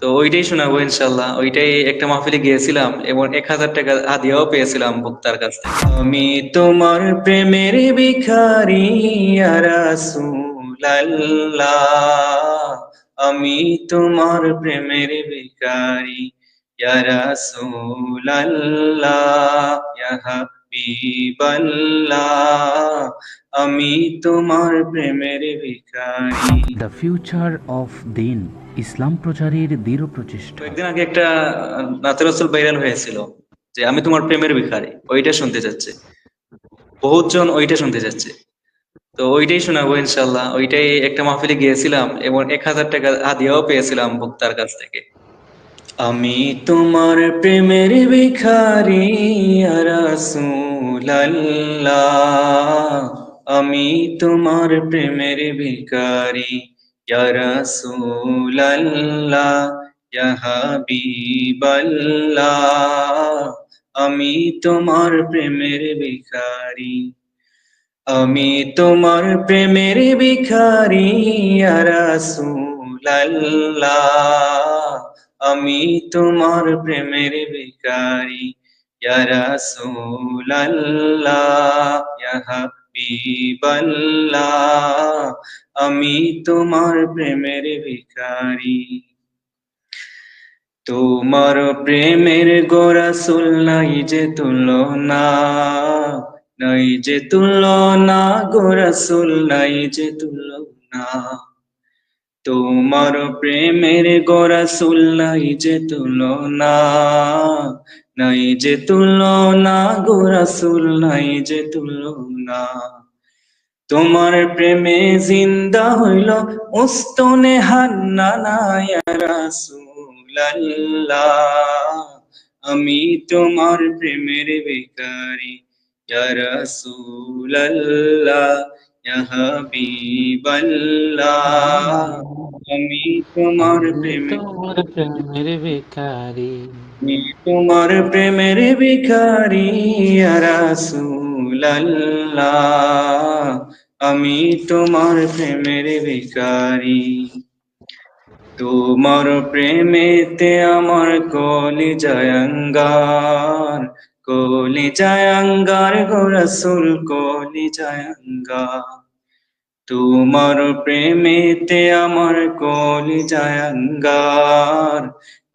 তো ওইটাই শোনাবো ইনশাল্লাহ ওইটাই একটা মাহফিলে গিয়েছিলাম এবং এক হাজার টাকা হাদিয়াও পেয়েছিলাম বক্তার কাছ। আমি তোমার প্রেমের ভিখারি রাসূলাল্লাহ। আমি তোমার প্রেমের ভিখারি রাসূলাল্লাহ। ইয়া হাবিবাল্লাহ। আমি তোমার প্রেমের ভিখারি। দ্য ফিউচার অফ দিন ইসলাম প্রচারের দৃঢ় প্রচেষ্টা। কয়েকদিন আগে একটা নাতের রসুল ভাইরাল হয়েছিল যে আমি তোমার প্রেমের ভিখারি ওইটা শুনতে যাচ্ছে। বহুত জন ওইটা শুনতে চাচ্ছে তো ওইটাই শোনাবো ইনশাল্লাহ ওইটাই একটা মাহফিলে গিয়েছিলাম এবং এক হাজার টাকা হাদিয়াও পেয়েছিলাম বক্তার কাছ থেকে। আমি তোমার প্রেমের ভিখারি ইয়া রাসূলাল্লাহ। আমি তোমার প্রেমের ভিখারি ইয়া রাসূলাল্লাহ ইয়া হাবিবাল্লাহ আমি তোমার প্রেমের ভিখারি আমি তোমার প্রেমের ভিখারি ইয়া রাসূলাল্লাহ আমি তোমার প্রেমের ভিখারি ইয়া রাসূলাল্লাহ ইয়া হাবিবাল্লাহ, আমি তোমার প্রেমের ভিখারি। তোমার প্রেমের গোরাসুল নাই যে তুলনা, নাই যে তুলনা গোরাসুল নাই যে তুলনা। তোমার প্রেমের গোরাসুল নাই যে তুলনা নাই যে তুলনা গোরাসুল নাই যে তুলনা। তোমার প্রেমে জিন্দা হইল উস্তনে হান্নানা ইয়া রাসূলাল্লাহ। আমি তোমার প্রেমের বেকারি রাসূলাল্লাহ, ইয়া হাবিবাল্লাহ। আমি তোমার প্রেমে তোমার প্রেমের বেকারি আমি তোমার প্রেমের ভিখারি রাসূলাল্লাহ। আমি তোমার প্রেমের ভিখারি। তোমার প্রেমেতে আমার কলি জয়ঙ্গার কলি জয়ঙ্গার গো রাসূল কলি জয়ঙ্গার তোমার প্রেমেতে আমার কলি জয়ঙ্গার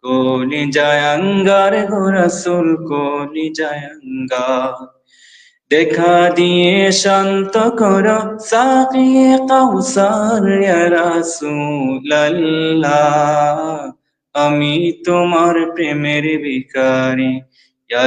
কলি জয়ঙ্গার গো রাসূল কলি জয়ঙ্গার দেখা দিয়ে শান্ত করো, সাকিয়ে রাসূলাল্লাহ। আমি তোমার প্রেমের ভিখারি, ইয়া